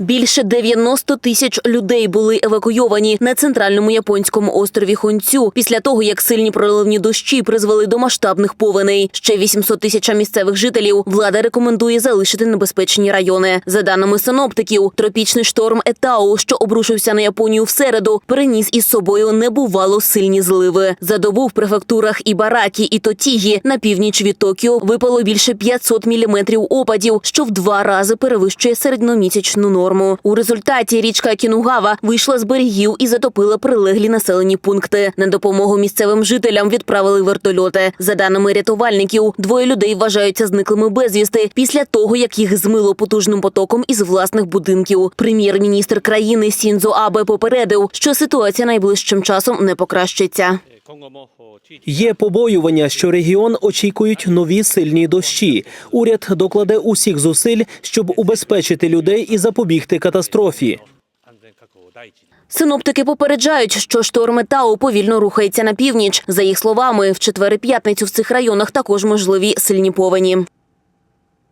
Більше 90 тисяч людей були евакуйовані на центральному японському острові Хонцю після того, як сильні проливні дощі призвели до масштабних повеней. Ще 800 тисячам місцевих жителів влада рекомендує залишити небезпечні райони. За даними синоптиків, тропічний шторм Етау, що обрушився на Японію в середу, переніс із собою небувало сильні зливи. За добу в префектурах Ібаракі і Тотігі на північ від Токіо випало більше 500 міліметрів опадів, що в два рази перевищує середньомісячну норму. У результаті річка Кінугава вийшла з берегів і затопила прилеглі населені пункти. На допомогу місцевим жителям відправили вертольоти. За даними рятувальників, двоє людей вважаються зниклими безвісти після того, як їх змило потужним потоком із власних будинків. Прем'єр-міністр країни Сінзо Абе попередив, що ситуація найближчим часом не покращиться. Є побоювання, що регіон очікують нові сильні дощі. Уряд докладе усіх зусиль, щоб убезпечити людей і запобігти катастрофі. Синоптики попереджають, що шторм Тау повільно рухається на північ. За їх словами, в четвер і п'ятницю в цих районах також можливі сильні повені.